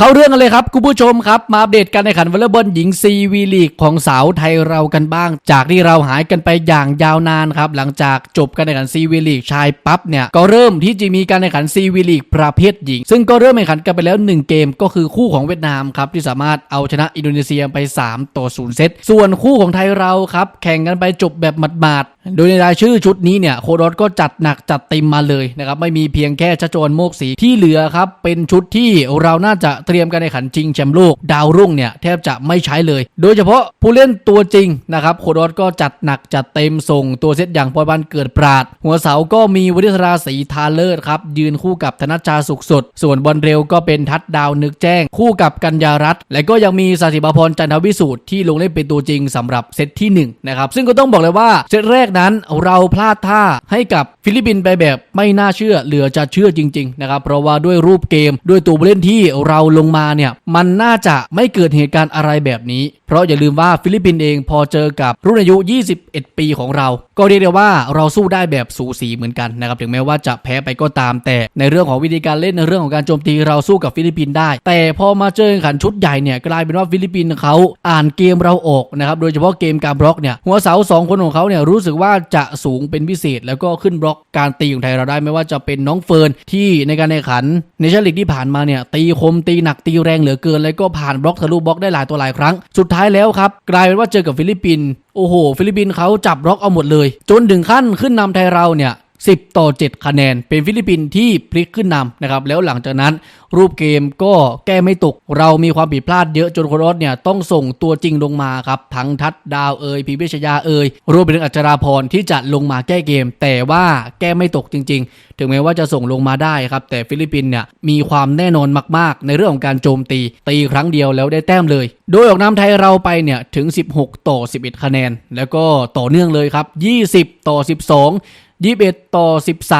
เข้าเรื่องกันเลยครับคุณผู้ชมครับ มาอัปเดตการแข่งขันวอลเลย์บอลหญิงซีวีลีกของสาวไทยเรากันบ้าง จากที่เราหายกันไปอย่างยาวนานครับ หลังจากจบการแข่งขันซีวีลีกชายปั๊บเนี่ย ก็เริ่มที่จะมีการแข่งขันซีวีลีกประเภทหญิง ซึ่งก็เริ่มแข่งขันกันไปแล้ว 1 เกมก็คือคู่ของเวียดนามครับ ที่สามารถเอาชนะอินโดนีเซียไป 3 ต่อ 0 เซตส่วนคู่ของไทยเราครับแข่งกันไปจบแบบหมาดๆ โดยในรายชื่อชุดนี้เนี่ยโคดอสก็จัดหนักจัดเต็มมาเลยนะครับไม่มีเพียงแค่ชะโจนโมกสีที่เหลือครับเป็นชุดที่เราน่าจะเตรียมการแข่งขันจริงแชมป์โลกดาวรุ่งเนี่ยแทบจะไม่ใช้เลย โดยเฉพาะผู้เล่นตัวจริงนะครับโคดอสก็จัดหนักจัดเต็มส่งตัวเซตอย่างปอยบันเกิดปราด หัวเสาก็มีวริศราศรีทาเลิศครับยืนคู่กับธนชาสุขสด ส่วนบอลเร็วก็เป็นทัดดาวนึกแจ้ง คู่กับกัญญารัตน์และก็ยังมีสาสิบพรจันทวิสูตรที่ลงเล่นเป็นตัวจริงสำหรับเซตที่หนึ่งนะครับซึ่งก็ต้องบอกเลยว่าเซตแรกนั้นเราพลาดท่าให้กับฟิลิปปินส์ไปแบบไม่น่าเชื่อเหลือจะเชื่อจริงๆนะครับเพราะว่าด้วยรูปเกมด้วยตัวผู้เล่นที่เราลงมาเนี่ยมันน่าจะไม่เกิดเหตุการณ์อะไรแบบนี้ เพราะอย่าลืมว่าฟิลิปปินส์เองพอเจอกับรุ่นอายุ 21 ปีของเรา ก็เรียกได้ว่าเราสู้ได้แบบสูสีเหมือนกันนะครับถึงแม้ว่าจะแพ้ไปก็ตาม แต่ในเรื่องของวิธีการเล่นในเรื่องของการโจมตีเราสู้กับฟิลิปปินส์ได้ แต่พอมาเจอขันชุดใหญ่เนี่ยกลายเป็นว่าฟิลิปปินส์เขาอ่านเกมเราออกนะครับโดยเฉพาะเกมการบล็อกเนี่ยหัวเสาสองคนของเขาเนี่ยรู้สึกว่าาจะสูงเป็นพิเศษ แล้วก็ขึ้นบล็อกการตีของไทยเราได้ไม่ว่าจะเป็นน้องเฟิร์นที่ในการแข่งขันในชั่นลีกที่ผ่านมาเนี่ยตีคมตีหนักตีแรงเหลือเกิน แล้วก็ผ่านบล็อกทะลุบล็อกได้หลายตัวหลายครั้ง สุดท้ายแล้วครับกลายเป็นว่าเจอกับฟิลิปปินส์โอ้โห ฟิลิปปินส์เขาจับบล็อกเอาหมดเลย จนถึงขั้นขึ้นนำไทยเราเนี่ย 10 ต่อ 7 คะแนน เป็นฟิลิปปินส์ที่พลิกขึ้นนำนะครับ แล้วหลังจากนั้นรูปเกมก็แก้ไม่ตก เรามีความผิดพลาดเยอะจนโครอสเนี่ยต้องส่งตัวจริงลงมาครับทั้งทัดดาวเอยพีเวชยาเอยรวมไปถึงอัจราพรที่จะลงมาแก้เกม แต่ว่าแก้ไม่ตกจริง ๆ ถึงแม้ว่าจะส่งลงมาได้ครับ แต่ฟิลิปปินส์เนี่ยมีความแน่นอนมาก ๆ ในเรื่องของการโจมตี ตีครั้งเดียวแล้วได้แต้มเลย โดยออกนำไทยเราไปเนี่ยถึง 16 ต่อ 11 คะแนน แล้วก็ต่อเนื่องเลยครับ 20 ต่อ 12 21 ต่อ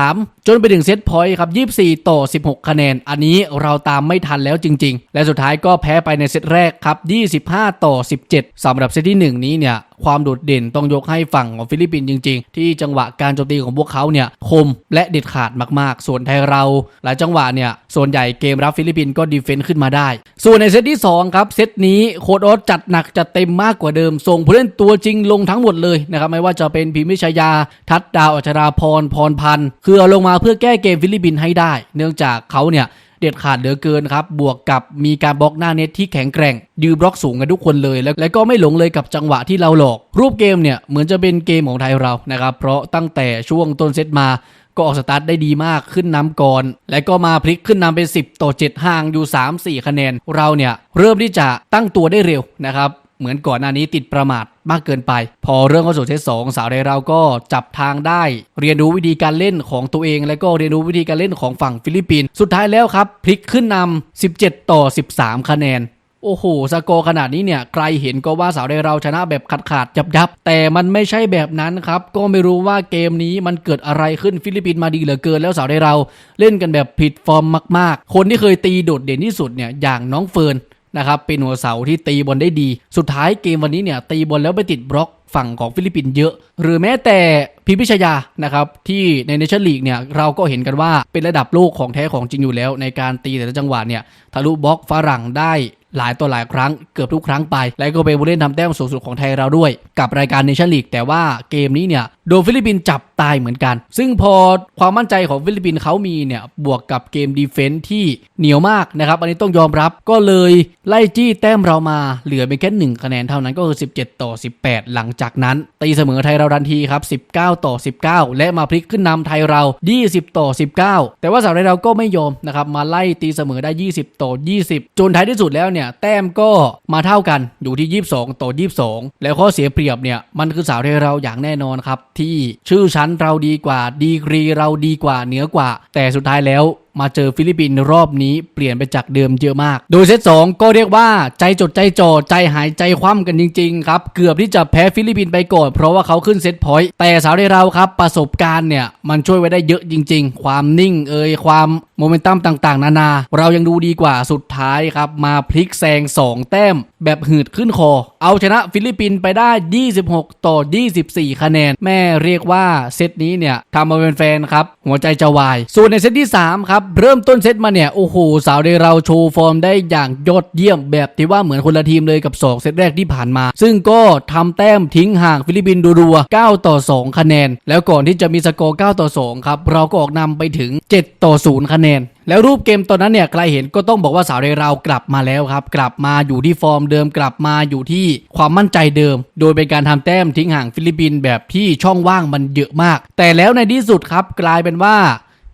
13 จนไปถึงเซตพอยต์ครับ 24 ต่อ 16 คะแนน อันนี้เราตามไม่ทันแล้วจริง ๆ และสุดท้ายก็แพ้ไปในเซตแรกครับ 25 ต่อ 17สำหรับเซตที่ 1 นี้เนี่ยความโดดเด่นต้องยกให้ฝั่งของฟิลิปปินส์จริง ๆ ที่จังหวะการโจมตีของพวกเขาเนี่ยคมและเด็ดขาดมากๆ ส่วนไทยเรา หลายจังหวะเนี่ยส่วนใหญ่เกมรับฟิลิปปินส์ก็ดีเฟนต์ขึ้นมาได้ ส่วนในเซตที่ 2 ครับ เซตนี้โคดออสจัดหนักจัดเต็มมากกว่าเดิม ส่งผู้เล่นตัวจริงลงทั้งหมดเลยนะครับไม่ว่าจะเป็นพิมพิชยา ทัดดาวอัชราพรพรพันธ์คือเอาลงมาเพื่อแก้เกมฟิลิปปินส์ให้ได้ เนื่องจากเขาเนี่ยเด็ดขาดเหลือเกินครับ บวกกับมีการบล็อกหน้าเน็ตที่แข็งแกร่ง ยืบล็อกสูงกันทุกคนเลยแลและก็ไม่หลงเลยกับจังหวะที่เราหลอก รูปเกมเนี่ยเหมือนจะเป็นเกมของไทยเรานะครับ เพราะตั้งแต่ช่วงต้นเซตมาก็ออกสตาร์ทได้ดีมากขึ้นนำก่อน และก็มาพลิกขึ้นนำเป็น 10 ต่อ 7 ห่างอยู่ 3-4 คะแนน เราเนี่ยเริ่มที่จะตั้งตัวได้เร็วนะครับ เหมือนก่อนหน้านี้ติดประมาทมากเกินไป พอเรื่องเข้าสู่เซตสองสาวไทยเราก็จับทางได้ เรียนรู้วิธีการเล่นของตัวเอง และก็เรียนรู้วิธีการเล่นของฝั่งฟิลิปปินส์สุดท้ายแล้วครับพลิกขึ้นนำ17 ต่อ 13 คะแนนโอ้โห สกอร์ขนาดนี้เนี่ย ใครเห็นก็ว่าสาวไทยเราชนะแบบขาดขาดยับยับๆแต่มันไม่ใช่แบบนั้นครับ ก็ไม่รู้ว่าเกมนี้มันเกิดอะไรขึ้นฟิลิปปินส์มาดีเหลือเกิน แล้วสาวไทยเราเล่นกันแบบผิดฟอร์มมาก ๆ คนที่เคยตีโดดเด่นที่สุดเนี่ยอย่างน้องเฟิร์น นะครับเป็นหัวเสาที่ตีบอลได้ดี สุดท้ายเกมวันนี้เนี่ยตีบอลแล้วไปติดบล็อกฝั่งของฟิลิปปินส์เยอะ หรือแม้แต่ พิพิชยานะครับที่ในเนชั่นลีกเนี่ยเราก็เห็นกันว่าเป็นระดับโลกของแท้ของจริงอยู่แล้ว ในการตีแต่ละจังหวะเนี่ยทะลุบล็อกฝรั่งได้หลายต่อหลายครั้งเกือบทุกครั้งไป และก็เป็นผู้เล่นทำแต้มสูงสุดของไทยเราด้วย กับรายการเนชั่นลีกแต่ว่าเกมนี้เนี่ยโดนฟิลิปปินส์จับตายเหมือนกัน ซึ่งพอความมั่นใจของฟิลิปปินส์เขามีเนี่ยบวกกับเกมดีเฟนส์ที่เหนียวมากนะครับอันนี้ต้องยอมรับก็เลยไล่จี้แต้มเรามาเหลือเป็นแค่หนึ่งคะแนนเท่านั้นก็คือ 17 ต่อ 18 หลังจากนั้นตีเสมอไทยเราทันทีครับ 19ต่อ 19 และมาพลิกขึ้นนำไทยเรา 20 ต่อ 19 แต่ว่าสาวไทยเราก็ไม่ยอมนะครับมาไล่ตีเสมอได้ 20 ต่อ 20 จนท้ายที่สุดแล้วเนี่ยแต้มก็มาเท่ากันอยู่ที่ 22 ต่อ 22 แล้วข้อเสียเปรียบเนี่ยมันคือสาวไทยเราอย่างแน่นอนครับที่ชื่อชั้นเราดีกว่าดีกรีเราดีกว่าเหนือกว่า แต่สุดท้ายแล้ว มาเจอฟิลิปปินส์รอบนี้เปลี่ยนไปจากเดิมเยอะมาก โดยเซต2ก็เรียกว่าใจจดใจจ่อใจหายใจคว่ำกันจริงๆครับเกือบที่จะแพ้ฟิลิปปินส์ไปก่อน เพราะว่าเขาขึ้นเซตพอยต์แต่สาวไทยเราครับประสบการณ์เนี่ยมันช่วยไว้ได้เยอะจริง ๆ ความนิ่งเอ่ยความโมเมนตัมต่างๆ นานา เรายังดูดีกว่าสุดท้ายครับมาพลิกแซง 2 แต้ม แบบหืดขึ้นคอ เอาชนะฟิลิปปินส์ไปได้ 26 ต่อ 24 คะแนน แม่เรียกว่าเซตนี้เนี่ยทำมาเป็นแฟนครับ หัวใจจะวาย ส่วนในเซตที่ 3 ครับเริ่มต้นเซตมาเนี่ยโอ้โหสาวเดเราโชว์ฟอร์มได้อย่างยอดเยี่ยมแบบที่ว่าเหมือนคนละทีมเลยกับสองเซตแรกที่ผ่านมา ซึ่งก็ทำแต้มทิ้งห่างฟิลิปปินส์รัวๆ9ต่อ 2 คะแนน แล้วก่อนที่จะมีสกอร์ 9 ต่อ 2 ครับ เราก็ออกนำไปถึง 7 ต่อ 0 คะแนนแล้วรูปเกมตอนนั้นเนี่ยใครเห็นก็ต้องบอกว่าสาวเดเรากลับมาแล้วครับ กลับมาอยู่ที่ฟอร์มเดิมกลับมาอยู่ที่ความมั่นใจเดิม โดยเป็นการทำแต้มทิ้งห่างฟิลิปปินส์แบบที่ช่องว่างมันเยอะมาก แต่แล้วในที่สุดครับกลายเป็นว่า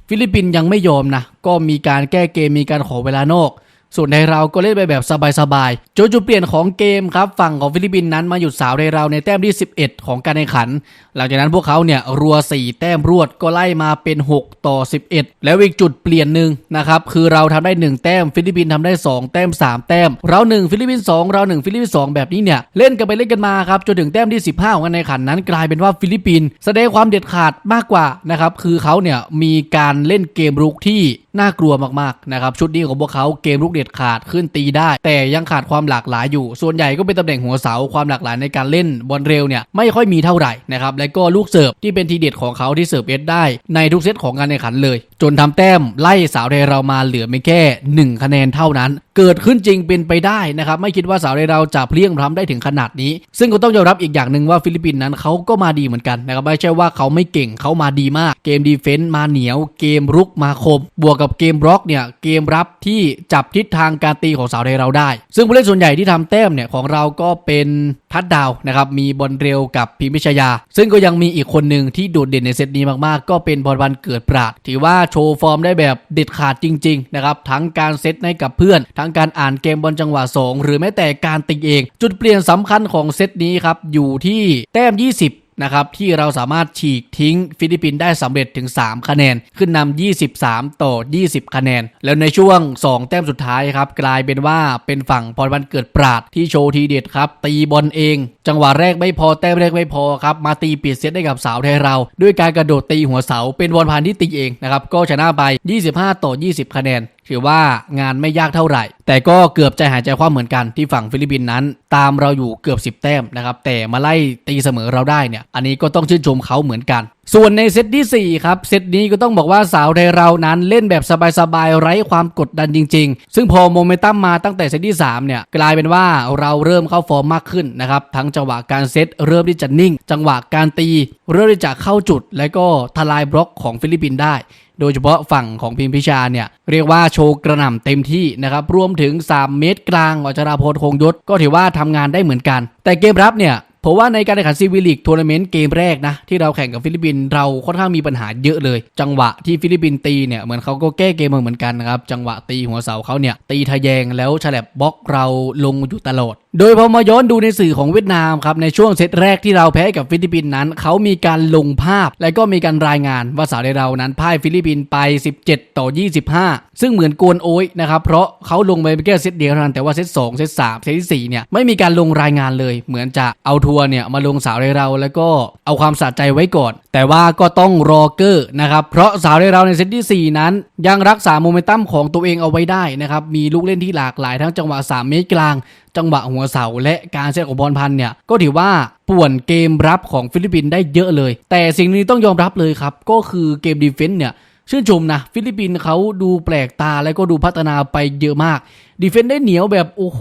ฟิลิปปินส์ยังไม่ยอมนะ ก็มีการแก้เกมมีการขอเวลานอก ส่วนในเราก็เล่นไปแบบสบายๆจนจุดเปลี่ยนของเกมครับฝั่งของฟิลิปปินส์นั้นมาหยุดสาวในเราในแต้มที่ 11 ของการแข่งขัน หลังจากนั้นพวกเขาเนี่ยรัว 4 แต้มรวดก็ไล่มาเป็น 6 ต่อ 11 แล้วอีกจุดเปลี่ยนหนึ่งนะครับคือเราทำได้ 1 แต้มฟิลิปปินส์ทำได้ 2 แต้ม 3 แต้ม เรา 1 ฟิลิปปินส์2เรา 1 ฟิลิปปินส์2แบบนี้เนี่ยเล่นกันไปเล่นกันมาครับจนถึงแต้มที่ 15 ของการแข่งขันนั้น กลายเป็นว่าฟิลิปปินส์แสดงความเด็ดขาดมากกว่านะครับคือเขาเนี่ยมีการเล่นเกมรุกที่ น่ากลัวมากๆนะครับชุดนี้ของพวกเขาเกมลุกเด็ดขาดขึ้นตีได้ แต่ยังขาดความหลากหลายอยู่ ส่วนใหญ่ก็เป็นตำแหน่งหัวเสาความหลากหลายในการเล่นบอลเร็วเนี่ยไม่ค่อยมีเท่าไหร่นะครับและก็ลูกเสิร์ฟที่เป็นทีเด็ดของเขาที่เสิร์ฟเอสได้ในทุกเซตของการแข่งขันเลย จนทำแต้มไล่สาวไทยเรามาเหลือไม่แค่ 1 คะแนนเท่านั้น เกิดขึ้นจริงเป็นไปได้นะครับ ไม่คิดว่าสาวไทยเราจะเพลี้ยงพล้ำได้ถึงขนาดนี้ ซึ่งก็ต้องยอมรับอีกอย่างหนึ่งว่าฟิลิปปินส์นั้นเขาก็มาดีเหมือนกันนะครับไม่ใช่ว่าเขาไม่เก่งเขามาดีมาก เกมดีเฟนต์มาเหนียว เกมรุกมาคม บวกกับเกมบล็อกเนี่ยเกมรับที่จับทิศทางการตีของสาวไทยเราได้ ซึ่งผู้เล่นส่วนใหญ่ที่ทำแต้มเนี่ยของเราก็เป็น ทัดดาวนะครับมีบอลเร็วกับพิมพิชยา ซึ่งก็ยังมีอีกคนหนึ่งที่โดดเด่นในเซตนี้มากๆ ก็เป็นบอลวันเกิดปราดถือว่าโชว์ฟอร์มได้แบบเด็ดขาดจริงๆนะครับทั้งการเซตให้กับเพื่อน ทั้งการอ่านเกมบอลจังหวะ 2 หรือแม้แต่การติงเอง จุดเปลี่ยนสำคัญของเซตนี้ครับอยู่ที่แต้ม 20 นะครับที่เราสามารถฉีกทิ้งฟิลิปปินส์ได้สำเร็จถึง 3 คะแนน ขึ้นนำ 23 ต่อ 20 คะแนน แล้วในช่วง 2 แต้มสุดท้ายครับ กลายเป็นว่าเป็นฝั่งพรวันเกิดปราดที่โชว์ทีเด็ดครับ ตีบอลเอง จังหวะแรกไม่พอแต้มแรกไม่พอครับ มาตีปิดเซตได้กับสาวไทยเรา ด้วยการกระโดดตีหัวเสาเป็นบอลพันที่ตีเองนะครับก็ชนะไป 25 ต่อ 20 คะแนน ถือว่างานไม่ยากเท่าไหร่ แต่ก็เกือบใจหายใจคว่ำเหมือนกันที่ฝั่งฟิลิปปินส์นั้น ตามเราอยู่เกือบ 10 แต้มนะครับ แต่มาไล่ตีเสมอเราได้เนี่ย อันนี้ก็ต้องชื่นชมเขาเหมือนกัน ส่วนในเซตที่ 4 ครับ เซตนี้ก็ต้องบอกว่าสาวไทยเรานั้นเล่นแบบสบายๆ ไร้ความกดดันจริง ๆ ซึ่งพอโมเมนตัมมาตั้งแต่เซตที่ 3 เนี่ย กลายเป็นว่าเราเริ่มเข้าฟอร์มมากขึ้นนะครับ ทั้งจังหวะการเซตเริ่มที่จะนิ่ง จังหวะการตี เริ่มที่จะเข้าจุด และก็ทลายบล็อกของฟิลิปปินส์ได้ โดยเฉพาะฝั่งของพิมพิชาเนี่ยเรียกว่าโชว์กระหน่ำเต็มที่นะครับรวมถึง 3 เมตรกลางวัชราพลคงยศก็ถือว่าทำงานได้เหมือนกัน แต่เกมรับเนี่ยผมว่าในการแข่งขันซีวิลิกทัวร์นาเมนต์เกมแรกนะที่เราแข่งกับฟิลิปปินส์เราค่อนข้างมีปัญหาเยอะเลย จังหวะที่ฟิลิปปินส์ตีเนี่ยเหมือนเขาก็แก้เกมเหมือนกันนะครับจังหวะตีหัวเสาเขาเนี่ยตีทะแยงแล้วฉลับบล็อกเราลงอยู่ตลอด โดยพอมาย้อนดูในสื่อของเวียดนามครับในช่วงเซตแรกที่เราแพ้กับฟิลิปปินส์นั้น เขามีการลงภาพ และก็มีการรายงานว่าสาวในเรานั้นพ่ายฟิลิปปินส์ไป 17 ต่อ 25 ซึ่งเหมือนกวนโอ้ยนะครับเพราะเขาลงไปแค่เซตเดียวเท่านั้นแต่ว่าเซต2เซต3เซตที่4เนี่ยไม่มีการลงรายงานเลย เหมือนจะเอาทัวร์เนี่ยมาลงสาวในเราแล้วก็เอาความสะใจไว้ก่อน แต่ว่าก็ต้องรอเกอร์นะครับเพราะสาวในเราในเซตที่ 4 นั้น ยังรักษาโมเมนตัมของตัวเองเอาไว้ได้นะครับมีลูกเล่นที่หลากหลายทั้งจังหวะ 3 เมตรกลาง จังหวะหัวเสาและการเซตของบอลพันธุ์เนี่ยก็ถือว่าป่วนเกมรับของฟิลิปปินส์ได้เยอะเลย แต่สิ่งนี้ต้องยอมรับเลยครับ ก็คือเกมดีเฟนต์เนี่ย ชื่นชมนะ ฟิลิปปินส์เขาดูแปลกตาและก็ดูพัฒนาไปเยอะมากดีเฟนต์ได้เหนียวแบบโอ้โห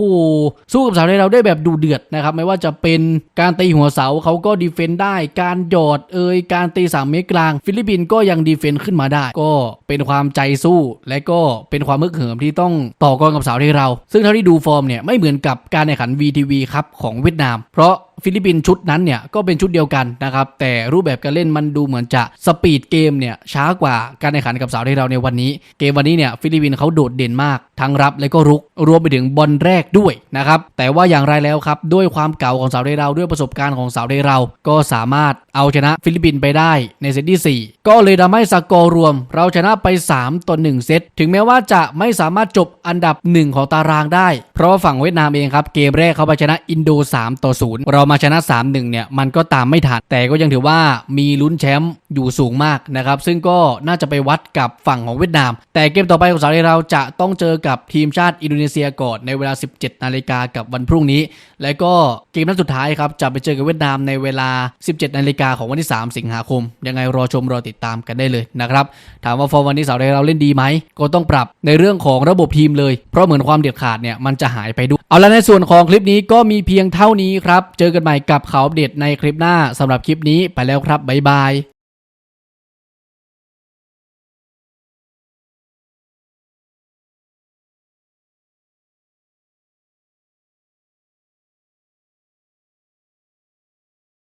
สู้กับสาวไทยเราได้แบบดูเดือดนะครับไม่ว่าจะเป็นการตีหัวเสาเขาก็ดีเฟนต์ได้ การหยอดเอยการตีสามเมตรกลาง ฟิลิปปินส์ก็ยังดีเฟนต์ขึ้นมาได้ ก็เป็นความใจสู้ และก็เป็นความมึกเหิมที่ต้องต่อกรกับสาวไทยเรา ซึ่งเท่าที่ดูฟอร์มเนี่ยไม่เหมือนกับการแข่งขัน VTV ครับของเวียดนาม เพราะ ฟิลิปปินส์ชุดนั้นเนี่ยก็เป็นชุดเดียวกันนะครับ แต่รูปแบบการเล่นมันดูเหมือนจะสปีดเกมเนี่ยช้ากว่าการแข่งขันกับสาวไทยเราในวันนี้ เกมวันนี้เนี่ยฟิลิปปินส์เขาโดดเด่นมาก ทั้งรับและก็รุกรวมไปถึงบอลแรกด้วยนะครับ แต่ว่าอย่างไรแล้วครับ ด้วยความเก่าของสาวไทยเราด้วยประสบการณ์ของสาวไทยเรา ก็สามารถเอาชนะฟิลิปปินส์ไปได้ในเซตที่ 4 ก็เลยทำให้สกอร์รวม เราชนะไป 3ต่อ1เซตถึงแม้ว่าจะไม่สามารถจบอันดับ 1 ของตารางได้ เพราะฝั่งเวียดนามเองครับเกมแรกเขาไปชนะอินโด 3 ต่อ 0 เรามามาชนะ 3-1 เนี่ย มันก็ตามไม่ทัน แต่ก็ยังถือว่ามีลุ้นแชมป์อยู่สูงมากนะครับ ซึ่งก็น่าจะไปวัดกับฝั่งของเวียดนาม แต่เกมต่อไปของสาวไทยเราจะต้องเจอกับทีมชาติอินโดนีเซียก่อนในเวลา 17 นาฬิกากับวันพรุ่งนี้ และก็เกมนัดสุดท้ายครับจะไปเจอกับเวียดนามในเวลา 17 นาฬิกาของวันที่ 3 สิงหาคม ยังไงรอชมรอติดตามกันได้เลยนะครับถามว่าฟอร์มวันนี้สาวไทยเราเล่นดีไหมก็ต้องปรับในเรื่องของระบบทีมเลย เพราะเหมือนความเด็ดขาดเนี่ยมันจะหายไปด้วย เอาละในส่วนของคลิปนี้ก็มีเพียงเท่านี้ครับ เจอกันใหม่กับข่าวเด็ดในคลิปหน้าสำหรับคลิปนี้ไปแล้วครับบ๊ายบาย